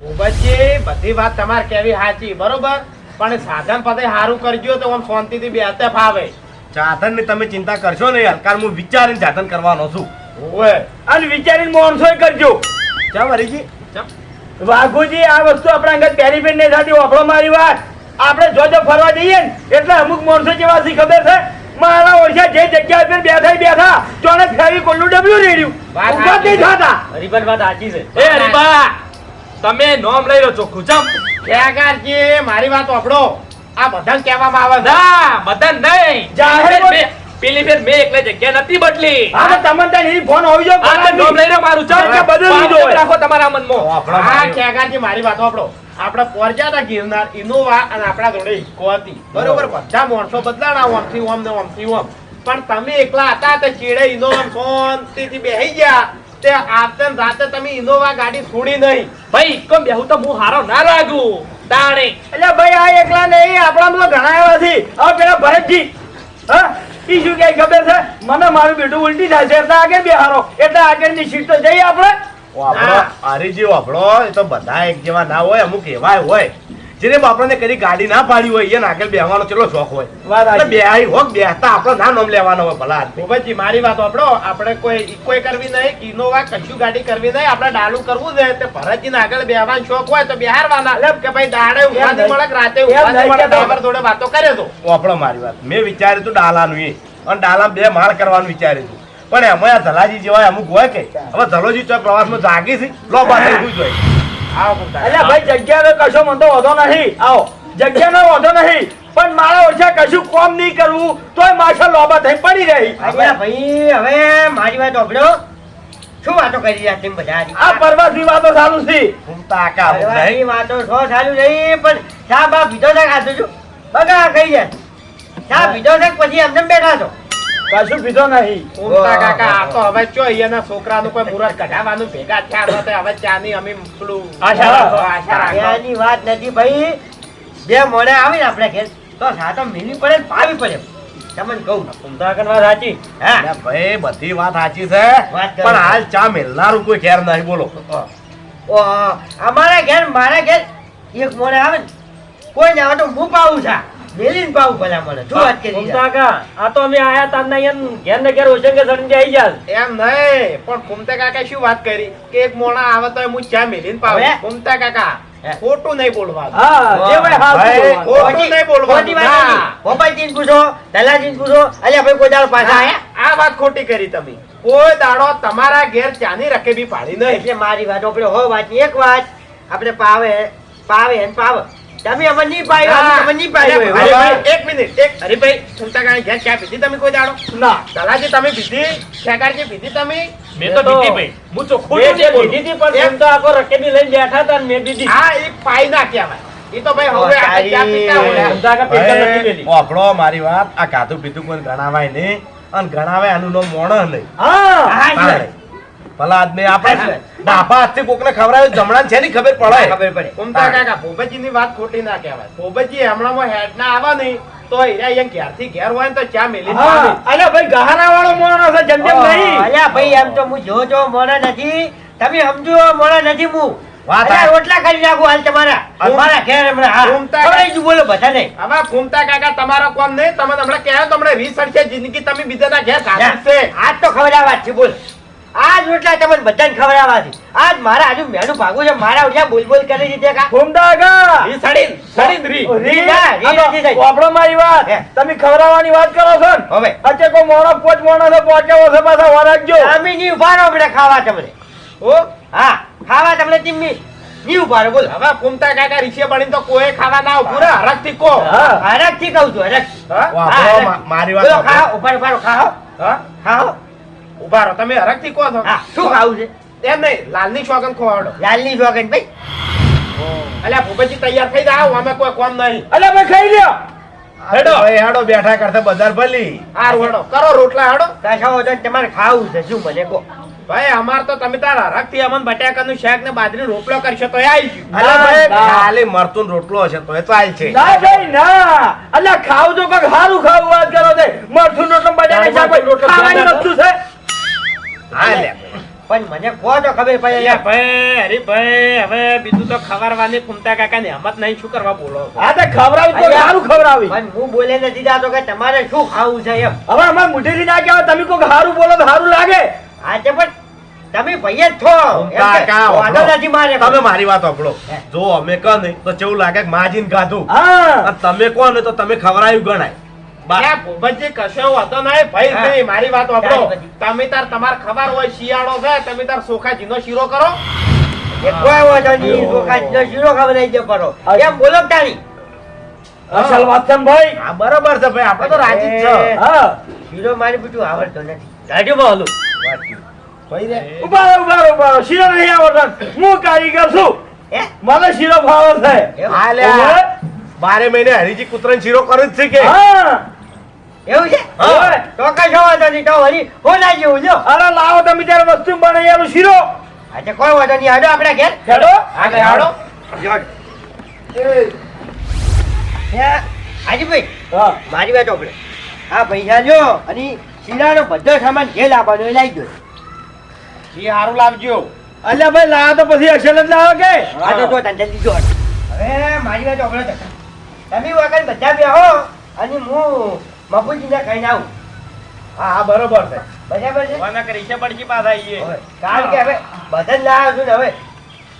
ભૂપતજી બધી વાત તમારે કેવી સાચી બરોબર? પણ સાધન પતે સારું કરજો તો આમ શાંતિથી બેસતા ફાવે. સાધનની તમે ચિંતા કરશો નહીં હલકાર હું વિચારીને સાધન કરવાનો છું. ઓવે અને વિચારીને મોનસો કરજો. ચા વરીજી ચમ. વાઘુજી આ વસ્તુ આપણા અંગત પહેરી નહીં થતી વાપરો મારી વાત. આપણે જો જો ફરવા જઈએ ને એટલે અમુક માણસો જેવા સી ખબર છે? મારા ઓછા જે જગ્યા પર બેઠા બેઠા જોને ફેરી કોલ્લું ડબલું રેડ્યું. વાત નહીં થતા. હરીબન વાત સાચી છે. એ હરીબા, તમે નોમ લઈ લો ચોખ્ખું ચમ ખેગારજી, મારી વાત સાંભળો આ બધાને કહેવામાં આવે ના બધા નહીં. જાહેર પેલી ફેર મેં- પેલી ફેર મેં એકલે જગ્યા નથી બદલી. હા તો તમને ત્યાં એની ફોન હોવી જોઈએ આ તો નોમ લઈ લો મારું ચાલ. કે બદલી હોય. રાખો તમારા મનમાં. આપણો હા ખેગારજી, મારી વાત સાંભળો આપણે પહોંચ્યા હતા ગિરનાર ઇનોવા અને આપણા જોડે ઇકો હતી. બરોબર બધા માણસો બદલાણા ઓમથી ઓમ ને ઓમથી ઓમ. પણ તમે એકલા હતા તો ચીડે ઇનોવા શાંતિથી બેહી ગયા. તે આતે રાતે તમે ઇનોવા ગાડી છોડી નહીં. ભાઈ કોમ બેહું તો હું હારો ના લાગુ. તાણે. એટલે ભાઈ આ એકલા નહીં આપણા તો ઘણા એવા છે. હવે પેલા ભરતજી. હા? ઈ શું કે ખબર છે? મને મારું બેટું ઉલટી થાય છે. એટલે આગળ બેહારો. એટલે આગળની સીટ તો જઈએ આપણે. વાપરો હરીજી આપણો એ તો બધા એક જેવા ના હોય અમુક એવા હોય. જેને આપણને કદી ગાડી ના પાડી હોય એને આગળ બેહવાનો ચેટલો શોખ હોય. એટલે બેહાઈ હોક બેહતા આપણો ના નામ લેવાનો હોય ભલા આદમી. મારી વાત આપણો આપણે કોઈ ઇકોય કરવી નહીં ઇનોવા કશું ગાડી કરવી નહીં. આપણે ડાલું કરવું છે તે ભરતજીને આગળ બેહવાનો શોખ હોય તો બેહારવાના. કે ભાઈ દાડે ઊંઘવા મળક રાતે ઊંઘવા મળક મળે ડ્રાઈવર જોડે વાતો કરે તો. આપણો મારી વાત. મેં વિચાર્યું હતું ડાલાનું એ. અને ડાલા બે માળ કરવાનું વિચાર્યું હતું પણ એમાં આ ધલાજી જેવા અમુક હોય કે. હવે ધલોજી ચોક પ્રવાસમાં જાગી છે. લો બાદ થઈ એટલે ભાઈ જગ્યાનો કશો મને તો વધો નહીં. આવો. જગ્યાનો વધો નહીં. પણ મારા ઓછા કશું કોમ નહીં કરવું. તોય માછા લોબા થઈ પડી રહી. ભાઈ હવે મારી વાત સાંભળો શું વાતો કરી રહ્યા છે બધા આ પરવાસી વાતો ચાલુ છે. ઘૂમતા આકા નહીં. વાતો સો ચાલુ રહી પણ ચા બા પીધો છે ખાધું છું બગા ખાઈ જાય. ચા બીજો છે પછી એમને બેઠા છો? કશું પીધો નહીં. ઊંઘતા કાકા આ તો હવે ચો અહીંયાના છોકરાનું કોઈ મુહૂર્ત કઢાવવાનું ભેગા થયા નહોતા. હવે ચાની અમે પેલું આશા રાખો. આશા રાખો. એની વાત નથી ભાઈ. બે મોડે આવે ને આપણે ઘેર તો સાતો મિલવી પડે ને પાવી પડે. તમને કહું. ઉમદાકન વાત સાચી? હા. ભાઈ બધી વાત સાચી છે. પણ હાલ ચા મેલનારું કોઈ ઘેર નહીં બોલો. ઓ, અમારા ઘેર મારા ઘેર એક મોડે આવે ને કોઈ ના આવે તો હું પાવું છું મેલીને પાવું ભલા મને. શું વાત કરી? ઉમદાકા આ તો અમે આયા તારના એમ ઘેર ને ઘેર ઓજંગે કે સડી જાલ. એમ નહીં પણ કુમતા કાકા શું વાત કરી? કે એક મોણા આવે તો હું ચા મેલીને પાવું. કુમતા કાકા ખોટું નહીં બોલવા હા જે ભાઈ હા ખોટું નહીં બોલવા ખોટી વાત ના. નથી. ગોપાલજીને પૂછો દલાજીને પૂછો અલ્યા ભાઈ કોઈ દાડો પાછા આયા? આ વાત ખોટી કરી તમે. કોઈ દાડો તમારા ઘેર ચાની રકેબી પાડી નહીં. એટલે મારી વાત આપણે હો વાત એક વાત. આપણે પાવે પાવે ને પાવે. તમે અમને નહીં અમે તમને નહીં પાડ્યો. અરે ભાઈ, એક મિનિટ એક હરીભાઈ ફૂમતા કાકા ઘેર ચા પીધી તમે કોઈ દાડો? ના. દલાજી તમે પીધી ખેગારજી પીધી તમે મેં તો દીધી ભાઈ. હું ચોખ્ખું નહીં બોલું. લીધી પણ એમ? એમ આખો રકેબી લઈને બેઠા હતા ને મેં દીધી આ એક પાઈ ના કહેવાય એ તો ભાઈ હવે આપણે ચા પીતા હોય? ઉમદાકા પેટે નથી મેલી. વાપરો મારી વાત આ કાધું પીધું કોઈ ગણાવાય નહીં. અને ગણાવાય આનું નો મોણ નહીં હા. ભલા આદમી આપણે ડાબા હાથથી કોકને ખવડાવ્યું જમણાને ની ખબર પડે. ખબર પડે. કુમતા કાકા ભૂપતજીની વાત ખોટી ના કહેવાય. ભૂપતજી હમણાં હેડ ના આવા નહીં તો અહીંયા ઘેરથી ઘેર હોય તો ચા મેલી અલ્યા ભાઈ ગહારા વાળો મોણો છે જેમ તેમ નહીં. અલ્યા ભાઈ એમ તો હું જો જો મોડા નથી. તમે સમજો મોડા નથી હું. વાત અલ્યા આ- રોટલા કરી નાખું હાલ તમારા. ફૂમ- મારા ઘેર હમણાં બોલો બધાને. હવે ફૂમતા કાકા તમારો કોમ નહીં તમે હમણાં કહેવાય તમને વીસ વર્ષે જિંદગી તમે બીજાના ઘેર કાઢી છે. આજ તો ખવડાવવા વાત છે બોલ. આજ રોટલા તમને બધાને ખવડાવવા છે આજ મારા આજુ મેનું ભાગું છે મારા ઉઠ્યા બોલ બોલ કરી દીધે કા? ફૂમદાગા ઈ સડીન સડીન રી. રી ના, રી નથી મારી વાત. તમે ખવડાવવાની વાત કરો છો ને? હવે. અત્યારે કો મોણો પોચ મોણો છે પહોંચ્યો છે પાછા વરાગજો અમે ની ઊભા રહો ખાવા તમને. ઓ? હા ખાવા તમને તિમ્મી ની ઉભારો બોલ. હવે ફૂમતા કાકા રીસે પડીને તો કોઈ ખાવા ના ઉભું હરકથી કો હરકથી કહું છું હરક હા? હા, મા- મારી વાત. ઊભા ઊભા ખાઓ. હા? ખાઓ. ઊભા રહો. તમે હરખથી કહો છો. હા શું ખાવું છે? એમ નહીં લાલની શોગન ખોવાડો. લાલની શોખન ભાઈ. અલ્યા ભૂપેજી તૈયાર થઈ જાવ અમે કોઈ કોમ નહીં. અલ્યા ભાઈ ખાઈ લ્યો. હેડો. ભાઈ હેડો બેઠા કરતા બજાર ભલી. હારું હેડો. કરો રોટલા હેડો. કશા હોય તમારે ખાવું છે શું મને કહો. ભાઈ અમાર તો તમે તાર હરખથી અમન બટાકાનું શાક ને બાજરી રોટલો કરશો તો આવી ગયું. અલા ભાઈ ખાલી મરતું રોટલો હશે તો એ ચાલ છે. ના ભાઈ ના. અલ્યા ખાવ તો કઈ સારું ખાવું વાત કરો તે મરથું રોટલો બજારે શાક રોટલો ખાવાની વસ્તુ છે. હા લે. પણ મને કહો તો ખબર પડે અલ્યા ભાઈ હવે બીજું તો ખબરવાની ફૂમતા કાકા ને હિંમત નહીં. શું કરવા બોલો હા તે ખવડાવી તો સારું ખવડાવી. પણ હું બોલે નથી જાતો કે તમારે શું ખાવું છે એમ. હવે અમારે મોઢેથી ના કહેવાય તમે સારું બોલો તો સારું લાગે. આજે પણ તમે ભાઈ જ છો. મારે. તમે મારી વાત સાંભળો. જો અમે કહો ને તો કેવું લાગે કે માજીને ગાધું. હા. તમે કહો ને તો તમે ખવડાયું ગણાય. ભૂપતજી કશો વાંધો નહીં ભાઈ નહીં મારી વાત વાપરો. તમે તાર તમાર ખબર હોય શિયાળો છે તમે તાર સોખા જીનો શીરો કરો. અસલ વાત છે ભાઈ? બરોબર છે ભાઈ આપણે તો રાજી છે. શીરો મારી બધું આવડતો નથી. કાઢ્યો બોલું ઊભા ઊભા ઊભા શીરો નહીં આવડતો. હું કારીગર છું. મને શીરો ભાવે છે? બારે મહિને હરીજી કૂતરાનો શીરો કરે જ છે કે? હા. એવું છે? હા. તો વાંધો નહીં તો વળી હો ના જેવું લ્યો અરે લાવો તમે ત્યારે વસ્તુ બનાવી શીરો. આજે કોઈ વાંધો નહીં આડો આપણે ઘેર. હેડો. આગળ હાડો હે હાજીભાઈ હા. મારી વાત આપણે આ પૈસા લ્યો અને શીરાનો બધો સામાન ઘેર લાવવાનો એ લાવી દો ઈ હારું લાવજો. અલ્યા ભાઈ લાવો તો પછી જ લાવો કે? આ તો જો તને જલ્દી જો. હવે મારી વાત આપણે તમે વગર બધા બેહો અને હું મફુજીને ખાઈને આવું હા હા બરોબર છે બરાબર છે વાના કરી છે પડજી પાછા આઈએ હવે, કારણ કે હવે બધા જ લાવ્યો છું ને હવે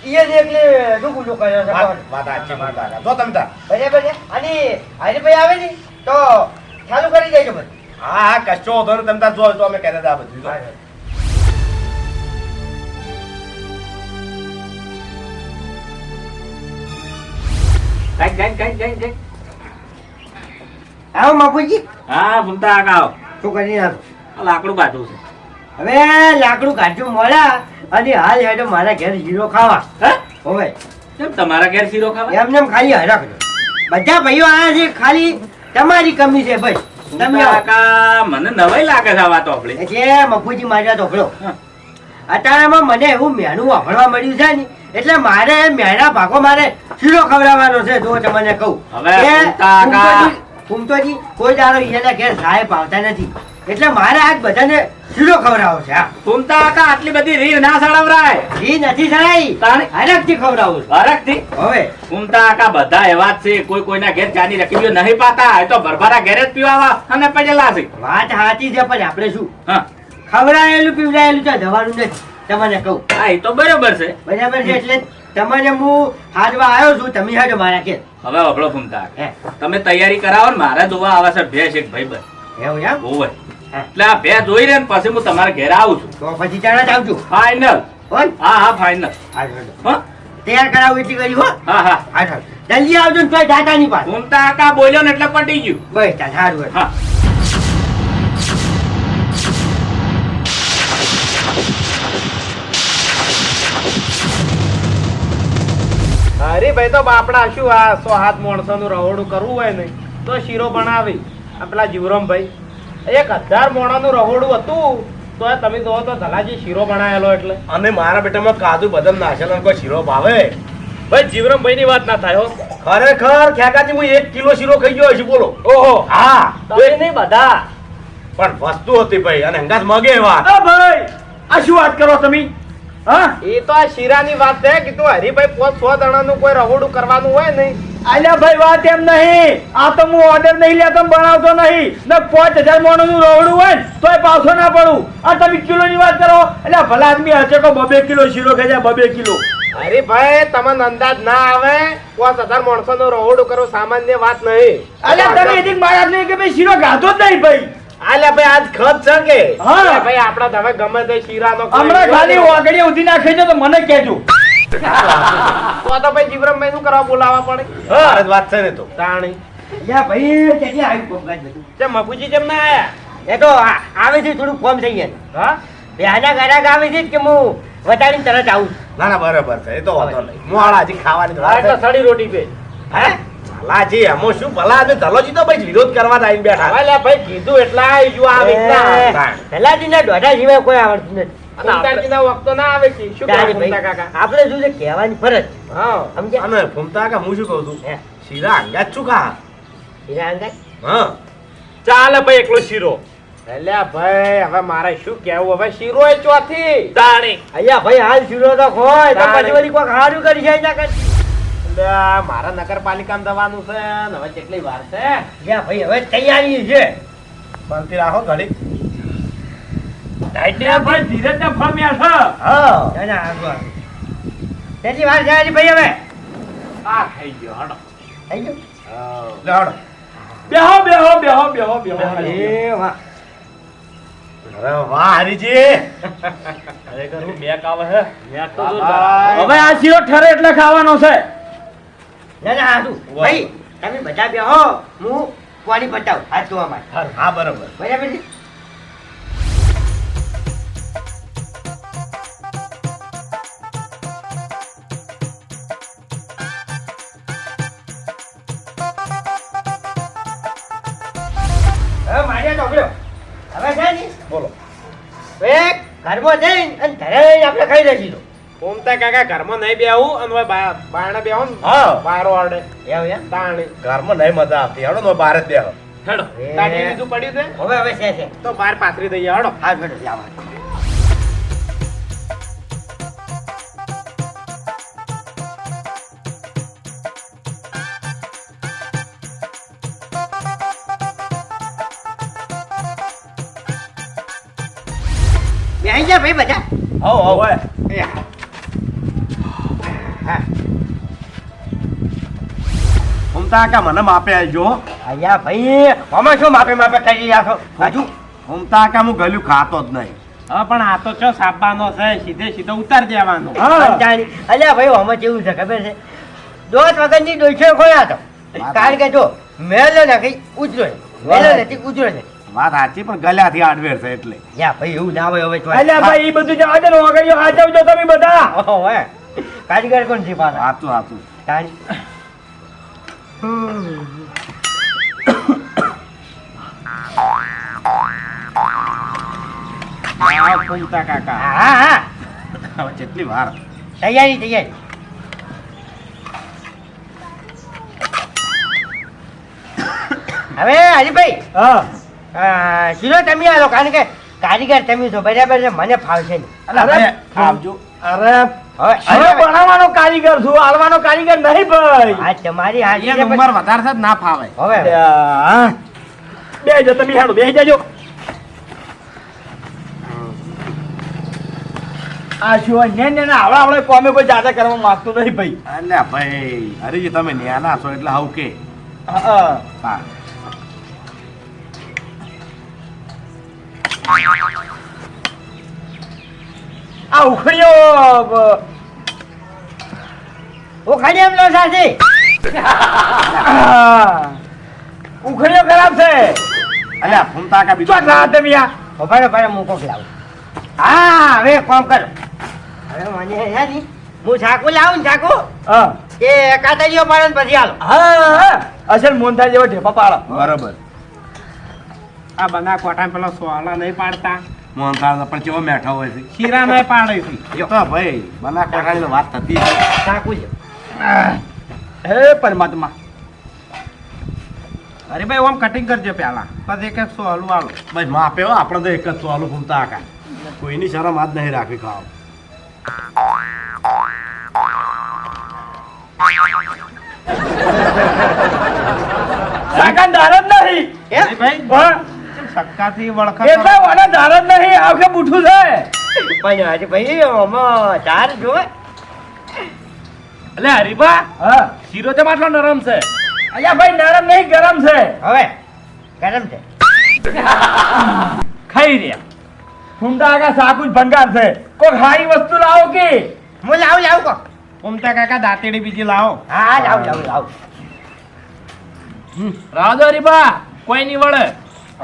ઈએ જ એટલે શું ગુનો કર્યો છે વાત કોણ? વાત કાકા. જો તમે બરાબર છે અને હરીભાઈ આવે ને તો ચાલુ કરી દેજો બધું હા હા કશો વાંધો તમ તાર જો તો અમે કહેતા હતા બધું જો. કાંઈક, કાંઈક, કાંઈક, કાંઈક, કાંઈક. આવો મફુજી હા ભૂમતા કાકા આવો. શું કરી નાખો લાકડું કાઢું છે. હવે લાકડું કાઢ્યું મળ્યા અને હાલ હેડો મારા ઘેર જીરો ખાવા. હે? હવે. કેમ તમારા ઘેર જીરો ખાવા? એમ ખાલી હરખ બધા ભાઈઓ આયા છે ખાલી તમારી કમી છે ભાઈ. તમે કાકા મને નવાઈ લાગે છે આ વાત આપણી એટલે મફુજી મારા હા. અત્યારમાં મને એવું મેણું વાપરવા મળ્યું છે ને એટલે મારે મેણા ભાગો મારે શીરો ખવડાવવાનો છે જો તમને કહું. હવે કે ફૂમતા કા- ફૂમતોજી- ફૂમતોજી કોઈ દાડો ઈયાના ઘેર સાહેબ આવતા નથી. એટલે મારે આજ બધાને શીરો ખવડાવો છે કુમતા કાકા આટલી બધી રીર ના સળવરાય. રી નથી સડાઈ તાણે? હરખથી ખવડાવું છું. હરખથી? હવે. કુમતા કાકા બધા એવા જ છે કોઈ કોઈના ઘેર ચાની રકીબીઓ નહીં પાતા એ તો ભરભરા ઘેર જ પીવા અને પડેલા છે. વાત સાચી છે પણ આપણે શું? હા. ખવડાયેલું પીવડાયેલું તો જવાનું નથી. તમને કહું. હા એ તો બરોબર છે. બરાબર છે એટલે તમને હું હાજવા આવ્યો છું તમે હાજો મારા કે હવે અભળો ફૂમતા હે. તમે તૈયારી કરાવો ને મારા જોવા આવા છે ભેસ એક ભાઈ બસ. એવું એમ? હોવે હા. એટલે આ ભે જોઈ રે ને પછી હું તમારા ઘેર આવું છું. તો પછી ચાણા જ આવજો. ફાઈનલ હા હા ફાઈનલ. હા? તૈયાર કરાવું એટલી કરી હો? હા હા. હાજો. જલ્દી આવજો ને તોય દાદા ની પાસે. ફૂમતા કાકા બોલ્યો ને એટલે પટી ગયું. બસ સારું હા. અરે ભાઈ તો બાપડા શું આ સો હાથ માણસો નું રહોડું કરવું હોય ને તો શીરો બનાવી. આ પેલા જીવરામભાઈ. એક હજાર મોણા નું રહોડું હતું. તો તમે જોવો તો ધલાજી શીરો બનાવેલો એટલે. અને મારા બેટામાં કાજુ બદામ નાખેલો કોઈ શીરો ભાવે? ભાઈ જીવરામભાઈ ની વાત ના થાય હો. ખરેખર? ખેકાજી હું એક કિલો શીરો ખાઈ ગયો છું બોલો. ઓહો. હા. તમે નહીં બધા. પણ વસ્તુ હતી ભાઈ અને હંગાત મગે વાત ભાઈ આ શું વાત કરો તમે? એ તો આ શીરાની વાત છે કે તું હરીભાઈ પોત સો જણાનું કોઈ રહોડું કરવાનું હોય નહીં. આલ્યા ભાઈ વાત એમ નહીં. આ તો હું ઓર્ડર નહીં લેતો બનાવતો નહીં. ને પાંચ હજાર મોણું નું રોવડું હોય ને તોય પાછો ના પડું. આ તમે કિલો ની વાત કરો. એટલે ભલા આદમી હશે તો બબે કિલો શીરો જાય બબે કિલો. અરે ભાઈ તમને અંદાજ ના આવે પાંચ હજાર માણસો નું રહોડું કરો સામાન્ય વાત નહીં. અલ્યા તમે એથી મારા કે ભાઈ શીરો ગાધો જ નહીં ભાઈ. આલે ભાઈ આજ ખત છે કે? હા. ભાઈ આપડા તો ગમે તે શીરાનો હમણાં ખાલી વાગડી ઉધી નાખી તો મને કહેજો. તો તો ભાઈ કરવા પડે? વાત છે ને તો. તાણી. અલ્યા ભાઈ તેથી આવ્યું કોમકાજ બધું તે મફુજી કેમ ના આયા? એ તો આવે છે થોડું કોમ થઈ ગયા હા? બેહાના આવે છે કે હું વટાડીને તરત આવું. ના ના બરાબર છે. એ તો વાંધો નહીં. મોડા હજી ખાવાની. સડી રોટી પે હે? ભલાજી એમો શું ભલા? અમે ધલોજી તો ભાઈ વિરોધ કરવા આવીને બેઠા. હવે ભાઈ કીધું એટલા આવી જો આ રીતના એ, તાણ. પહેલાથી દોઢા સિવાય કોઈ આવડતું નથી. કુંતાજીના વખતો ના આવે કે? શું તારે કહેવાય કુંતા ભાઈ, આપણે શું છે કહેવાની ફરજ અને ફૂમતા કે હું શું કહું છું? શીરા હંગાત શું ખા? હીરા અંગાત? હા. ચાલે ભાઈ એકલો શીરો. અલ્યા ભાઈ હવે મારે શું કેવું હવે શીરો એ ચોથી. અહીંયા ભાઈ હાલ શીરો તો ખોય તો પછી વળી કોક હારું કરી જાય ના કરી મારા નગરપાલિકામાં દવાનું છે ને હવે કેટલી વાર છે? લ્યા ભાઈ હવે તૈયારી છે. બનતી રાખો ટાઈટના હા. આગળ. વાર જાય ભાઈ હવે? આ થઈ ગયો હડો. થઈ ગયું? લે હળો. બેહો બેહો બેહો બેહો બેહો એ વાહ. અરે વાહ હરીજી. ખરેખર હું મેક આવે તો હવે આ શીરો ઠરે એટલે ખાવાનો છે. ના ના હારું. ભાઈ તમે બધા બેહો હું પાણી પટાવું હાથ ધોવા માટે. હા બરોબર. બરાબર છે? હવે છે ને બોલો. હવે ઘરમાં જઈને અને ધરે આપણે ખાઈ તો. ઓમતા કાકા ઘરમાં નહીં બેહું અને બારણે બેહું હા. બારો આડે. એવું એમ? તાણી. ઘરમાં નહીં મજા આવતી. હળો તો બહાર જ બેહો. હેડો. તાટી બીજું પડ્યું છે? હવે હવે છે છે. તો બાર પાથરી દઈએ હડો. જાવ બેહી જા ભાઈ બધા. હો હો. હા? મને માપે આવજો હો. ભાઈ આમાં શું માપે માપે છો? હજુ? ઘૂમતા કાકા હું ગલ્યું ખાતો જ નહીં. હા પણ આ તો ચો સાબાનો છે સીધે સીધો ઉતાર દેવાનો. હા. અલ્યા ભાઈ કેવું છે ખબર છે? દોત વગરની ડોઈછો ખોયા તો. કારણ કે જો મેલો નથી ઉજરો. મેલો નથી ઉજરો નથી વાત સાચી પણ ગલ્યાથી આડવેર છે એટલે. યા ભાઈ એવું ના હોય હવે અલ્યા ભાઈ એ બધું દે ને તમે બધા. ઓહો, હે. કારીગર કોણ છે પાછા? સાચું સાચું તાણી. આ ફૂમતા કાકા. હા હા હવે કેટલી વાર. તૈયારી તૈયારી. હવે હરીભાઈ હા. શીરો તમે આલો કારણ કે કારીગર તમે છો બરાબર છે મને ફાવશે નહીં. અરે હવે ભણાવવાનો કારીગર છું હાલવાનો કારીગર નહીં ભાઈ. આ તમારી છે નંબર વધારે છે ના ફાવે. હવે હા. બે જો તમે હાડો બે જજો. આ શું ને ને આવડા આવડે કોમે કોઈ જાતે કરવા માંગતો નહીં ભાઈ. અલ્યા ભાઈ હરીજી તમે ન્યાના છો એટલે હાવ કે. હા, હા. આ ઉખડ્યો બ, એમ લો સાસી. આ, ખરાબ છે. અલ્યા ઘૂમતા કાકા શું બીજું ના તમે આ? ભાઈ ભાઈ હું કોક લાવું. હા હવે કોમ કર. હવે મને હે ની હું છાકુ લાવું ને છાકુ હા. એ કાતરીઓ પાડો ને પછી હાલ. હા હા. અસલ મોનથાળ જેવો ઢેપા પાડો. બરોબર. આ બના કોટા પેલો સોલા નહીં પાડતા. મોહનથાળ પણ કેવો મેઠો હોય છે. ખીરા ના પાડે છે. તો ભાઈ બના કોઠાની તો વાત થતી છે. હે પરમાત્મા. અરે ભાઈ ઓમ કટિંગ કરજો પહેલા. પછી એક એક સોલું આલો ભાઈ માપે હો આપણે તો એક જ સોલું ઘૂમતા આકા કોઈની શરમ આજ નહીં રાખવી ખાવ. કાકા દાર નહીં? ભાઈ. હા? વળખા એટલે વાળા ધાર જ નહીં આ વખતે બુઠું છે. પણ હજી ભાઈ આમાં ચાર જો. અલે હરીબા હા. શીરો તો માટલો નરમ છે? અહીંયા ભાઈ નરમ નહીં ગરમ છે. હવે ગરમ છે. ખાઈ રહ્યા. ફૂમતા આગા સાકુ જ ભંગાર છે. કોઈ હારી વસ્તુ લાવો કે? હું લાવું લાવું કો ઉમતા કાકા દાંતેડી બીજી લાવો. હા લાવું લાવું લાવું. રાવ હરીબા કોઈ નહીં વળે.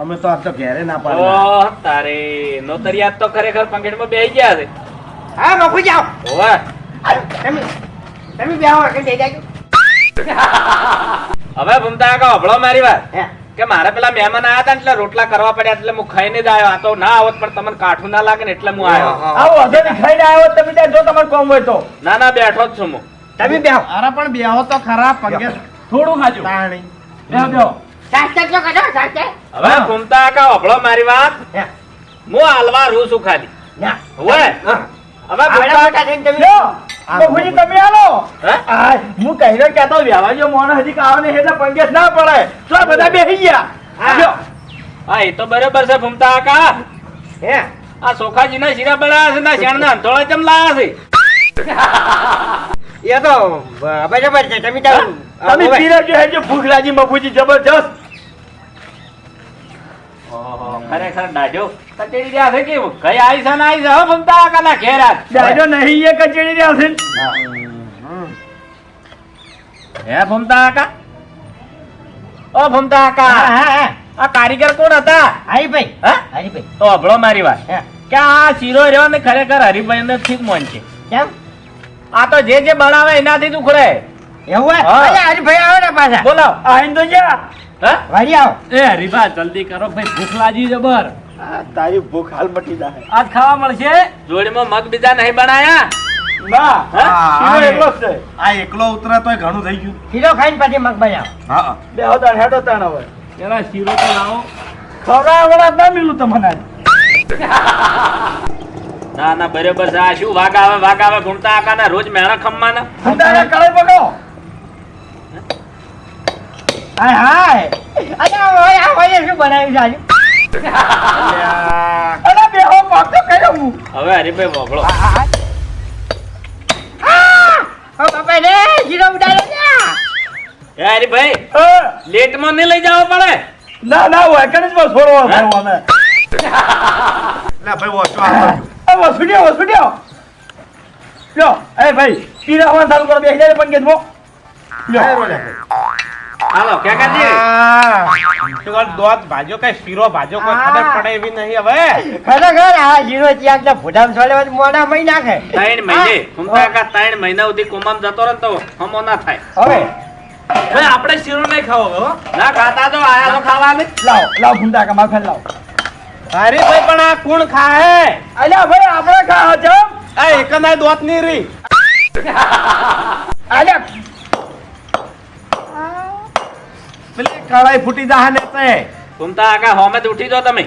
અમે તો આજ તો ઘેરે ના પાડે ઓ તારે નોતરિયાત તો ખરેખર પંગેટમાં બેહી ગયા છે. હા મોકું જાઓ. ઓવે તમે તમે બેહો કે જઈ જાજો. હવે ભમતા કા હભળો મારી વાત. કે મારે પેલા મહેમાન આયા હતા એટલે રોટલા કરવા પડ્યા એટલે હું ખાઈને જ આવ્યો. આ તો ના આવત પણ તમને કાઠું ના લાગે ને એટલે હું આવ્યો. આવો હજે ની ખાઈને આવ્યો તમે ત્યાં જો તમારે કોમ હોય તો. ના ના બેઠો જ છું હું. તમે બેહો. અરે પણ બેહો તો ખરા પગે થોડું ખાજો. તાણી. બેહો બેહો. સાચે જો કાઢો સાચે હવે ઘૂમતા કા અભળો મારી વાત. હે. હાલવા રૂ છું ખાલી ના હવે હવે ઘૂમતા મોટા તમે લ્યો, તમે આલો હે? કહેલો કહેતો વ્યવહારજો મોણસ હજી કાવ ને એટલે પંગેસ ના પડે. તો બધા બેસી ગયા. હા. હા એ તો બરોબર છે ઘૂમતા કા હે. આ સોખાજી ના શીરા બનાવ્યા છે ના શેણના અંધોળા ચમ લાયા છે? એ તો બરાબર છે તમે તમે પીરા જો હે જો ભૂખ લાગી મફુજી જબરજસ્ત. ખરેખર ડાજો કચેરી રહ્યા છે કે કઈ આવી છે ને આવી છે? હો ઘૂમતા કા ના ઘેર. આજ. દાજો નહીં એ કચેરી રહ્યા છે હે. ભમતા કા ઓ ભમતા હા કા હા હા. આ કારીગર કોણ હતા? હરીભાઈ હા? હરીભાઈ તો અભળો મારી વાત. કે આ શીરો રહ્યો ને ખરેખર હરિભાઈ ને ઠીક મન છે. કેમ? આ તો જે જે બનાવે એનાથી દુખડે એવું હે? હરીભાઈ આવે ને પાછા. બોલો. આઈને તો જા. હે? વાડી આવો. એ હરિભા જલ્દી કરો. ભાઈ ભૂખ લાગી જબર તારી ભૂખ હાલ મટી જાય આજ ખાવા મળશે? જોડીમાં મગ બીજા નહીં બનાયા? ના. જ છે. આ એકલો ઉતરે તોય ઘણું થઈ ગયું. શીરો ખાઈને પછી મગ બનાવો. હા બે હોતા હેડો તાણ હવે. પેલા શીરો તો લાવો. ખવડાવવા ના મિલું તમને. ના ના બરોબર છે. આ શું વાગ આવે વાગ આવે ઘૂમતા આકાના રોજ મેણા ખમવાના? અંધારે કળે પકડો. હાય હાય. અરે હોય આ હોય શું બનાવ્યું છે આજે? અરે બે હો પાક તો કર્યો હું. હવે હરિભાઈ વગળો ઓ બાપા રે ખીરો ઉડાડો ને હે હરિભાઈ હા. લેટમાં નહીં લઈ જવા પડે? ના ના હોય કને જ છોડવા હે? ભાઈ અમે. લે ભાઈ આવતો આ વસુડ્યો વસુડ્યો લ્યો એ ભાઈ પીરાવાનું ચાલુ કરો બેસી જાય પંકેત મો. લ્યો હાલો કે કાઢીએ શું દોત ભાજો કઈ શીરો ભાજો? કોઈ ખબર પડે એવી નહીં હવે? ખરેખર આ જીરો ત્યાં તો ફોટામ છોડે મોડા મહી નાખે. ત્રણ મહિને. ઘૂમતા કા ત્રણ મહિના સુધી કોમામ જતો રહે તો હમો ના થાય. હવે. ભાઈ આપણે શીરો નહીં ખાવો ના ખાતા તો આયા તો ખાવાની. લાવ લાવ ગુંડા કા માખણ લાવ. હરીભાઈ પણ આ કોણ ખાહે? અલ્યા ભાઈ આપણે ખા છો આ એકના દોતની રી અલ્યા પેલી કળાઈ ફૂટી જાહે ને તે. ઘૂમતા આકા હોમે ઉઠી જો તમે.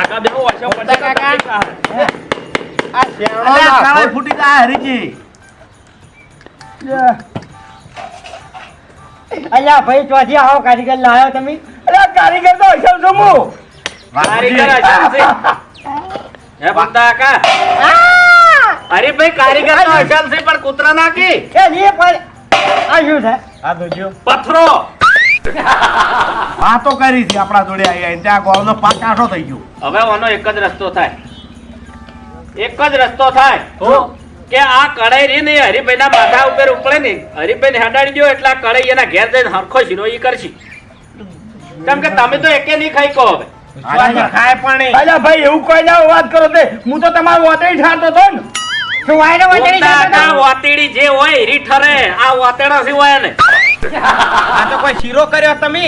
આકા બેહો વાસો ઘૂમતા કાકા. આ અલ્યા, કળાઈ ફૂટી જાહે હરીજી. અલ્યા ભાઈ ચોથી આવો કારીગર લાયો તમે. અરે કારીગર તો હશે છું હું? કારીગર હશે છે હે ઘૂમતા આકા અરે ભાઈ કારીગર તો હશે પણ કૂતરા નાખી. એ ની પણ આ શું છે? આ તો જો. પથરો! વાતો કરી છે આપણા જોડે આવી આવીને. ત્યાં ગોળનો પાક થઈ ગયો. હવે ઓનો એક જ રસ્તો થાય. એક જ રસ્તો થાય. કે આ કડાઈ રી ને હરિભાઈ ના માથા ઉપર ઉપડે ને હરિભાઈ ને હડાડી દો એટલે આ કડાઈ એના ઘેર જઈને હરખો શીરો ઈ કરશી. કેમ કે તમે તો એકે નહીં ખાઈ કહો હવે. ખાય પણ. ભાઈ એવું કોઈ ના વાત કરો તે. હું તો તમારું વાતઈ ઠારતો હતો ને. શું વાયરો? વાતેડી જે હોય હીરી ઠરે. આ વાતેડા સિવાય ને. આ તો કોઈ શીરો કર્યો તમે?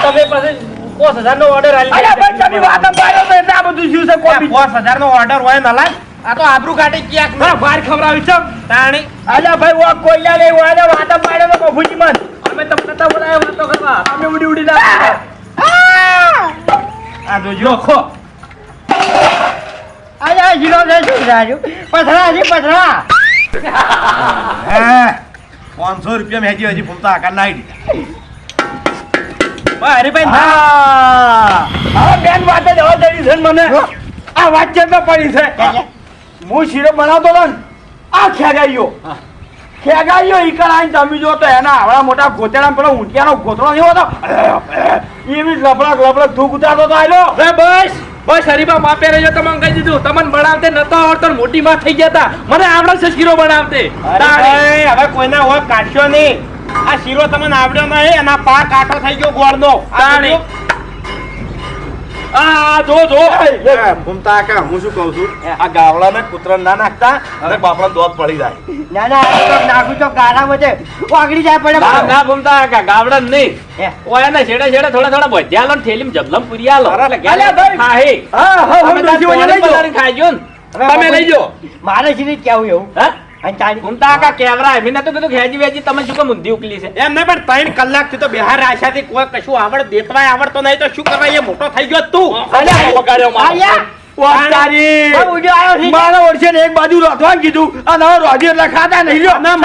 તમે પછી પોસ હજાર નો ઓર્ડર અલ્યા તમે વાત પાડ્યો આ બધું શું છે કોપી હજાર નો ઓર્ડર હોય નલાય આ તો આબરૂ કાઢી ક્યાંક હા બહાર ખવડાવી છે. તાણી. અલ્યા ભાઈ કોઈલા વાતા તો બફુજી મન. અમે તમને નતા બોલાયા વાતો કરવા. અમે ઉડી ઉડી ના આ! જોજો. ખો અલ્યા જીરો છે આજુ? પથરા પથરા. હે. પાંચસો રૂપિયા મેં હજી હજી ફૂમતા આકાર નાઈ દીધા. ભાઈ હરીભાઈ હા. હવે બેન વાતે જવા દેવી છે ને મને. આ વાત છે તો પડી છે? હું. શીરો બનાવતો હતો ને આ ખેગાઈયો. ખેગાઈયો ઈ કરાઈને તમે જો તો એના આવડા મોટા ગોતેડા પેલો ઊંટિયાનો ગોતડો નહીં હોતો? એવી લબડક લબડક ધૂક ઉતારતો તો આયલો. બસ. બસ હરીબા માપે રહ્યો તમને કહી દીધું. તમને બનાવતે નતો આવડતો મોટી માં થઈ ગયા હતા મને આવડે છે શીરો બનાવતે હવે કોઈના હોય કાઢશો નહીં. આ શીરો તમને આવડ્યો નહીં એના પા કાટો થઈ ગયો ગોળનો. આ. જો જો. ફૂમતા આકાર હું શું કહું છું? આ ગાવડાને કૂતરા ના નાખતા અને બાપડા દોત પડી જાય. ના ના નાખું તો ગારામાં છે. વાગડી જાય પડે ના ભૂમતા ગાવડા નહીં. ને છેડે છેડે થોડા થોડા ભજીયા લો થેલીમાં જબલમ પૂરી આલો. હા હા તમે લઈ જો મારે સીધી કેવું એવું? હે? આકા કેવરા એમ નતું કીધું કે વેજી તમે શું કેમ ઊંધી ઉકલી છે? એમ નહીં પણ ત્રણ કલાકથી તો બિહાર રાશાથી કોઈ કશું આવડ દેતવાય આવડતો નહીં તો શું કરવા? એ મોટો થઈ ગયો તું. વગાડ્યો મારો. વાત હમણાં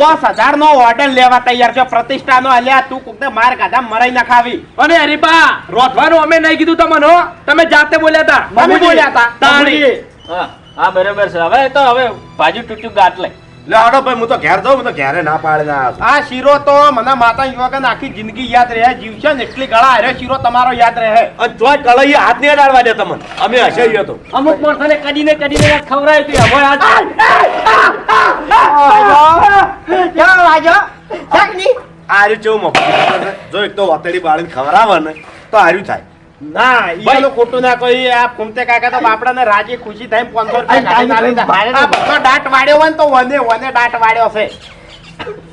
પાંચ હજાર નો ઓર્ડર લેવા તૈયાર છે. પ્રતિષ્ઠા નો અલ્યા તું કોકને માર કાઢા મરાઈ ના ખાવી. અને હરીપા રોધવાનું અમે નહીં કીધું તમને તમે જાતે બોલ્યા હતા. બોલ્યા હતા. હા બરોબર છે હવે તો હવે ભાજી તૂટ્યું ગાંઠ લઈ લે હાડો ભાઈ હું તો ઘેર જાઉં હું તો ઘેરે ના પાડે ના આ શીરો તો મને માતા યુવકન આખી જિંદગી યાદ રહે જીવ છે ને એટલી ગળા હારે શીરો તમારો યાદ રહે અને તોય કળાઈએ હાથ ને અડાડવા દે તમને અમે હસાઈએ તો અમુક માણસને કડીને કડીને ખવરાય હતું હવે આ ક્યાં વાજો શાકની આ રહ્યું કેવું મફત જો એક તો વતડી બાળીને ખવરાવે ને તો હાર્યું થાય ના ઈ ખોટું ના કોઈ આ કુમતે કાકા તો બાપડાને રાજી ખુશી થાય 500 રૂપિયા અરે, કાઢીને આલી દે. ભારે આ દાંત વાળ્યો હોય તો વને વને દાંત વાળ્યો છે.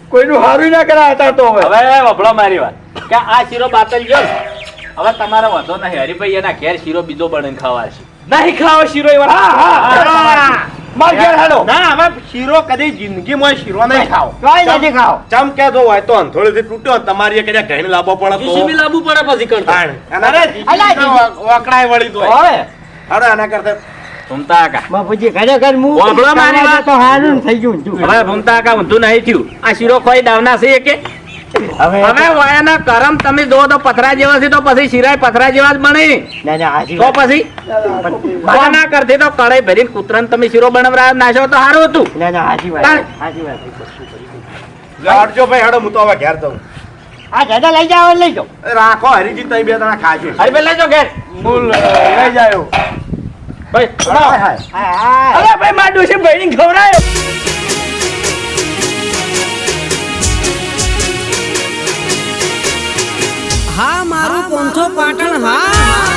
કોઈનું હારું ના કરાય હતા તો હવે. હવે વભળો મારી વાત. કે આ શીરો બાતલ ગયો હવે તમારો વાંધો નહીં. હરિભાઈ એના ઘેર શીરો બીજો બને ખાવા છે. નહીં ખાવો શીરો એ હા. હા. માર ઘેર હાલો. ના હવે શીરો કદી જિંદગીમાં શીરો નહીં ખાવ. કોઈ નથી ખાઓ ચમ કે જો હોય તો અંથોડેથી તૂટ્યો તમારી એ ઘણી લાંબો પડે તો. જીસીબી લાવવું પડે પછી કરતા. અરે એના- વકડાય વળી તો. હવે? હાડો એના કરતા ઘૂમતા આકા. બાપુજી ખરેખર હું વાપરો મારી વાત. તો હારું થઈ ગયું હવે ઘૂમતા આકા ઊંધું નહીં થયું. આ શીરો ખોઈ દાવના છે કે હવે હવે વાયાના કરમ તમે જો તો પથરા જેવા છે તો પછી શિરાય પથરા જેવા જ બને. ના ના હાજી તો પછી ના કરતી તો કળાઈ ભરીને કૂતરાને તમે શીરો બનાવરા નાશો તો સારું હતું. ના ના હાજી વાત. હાજી વાત. લે ભાઈ હાડો હું તો હવે ઘેર જાઉં. આ દાદા લઈ જાઓ લઈ જાઓ. રાખો હરીજી તઈ બે તણા ખાજો. હરી બે લઈ જાઓ ઘેર. મૂલ લઈ જાયો. ભાઈ હાય હાય. હા હા અરે ભાઈ માડું છે ભાઈ ખવડાયો મારું પંથો પાટણ હા.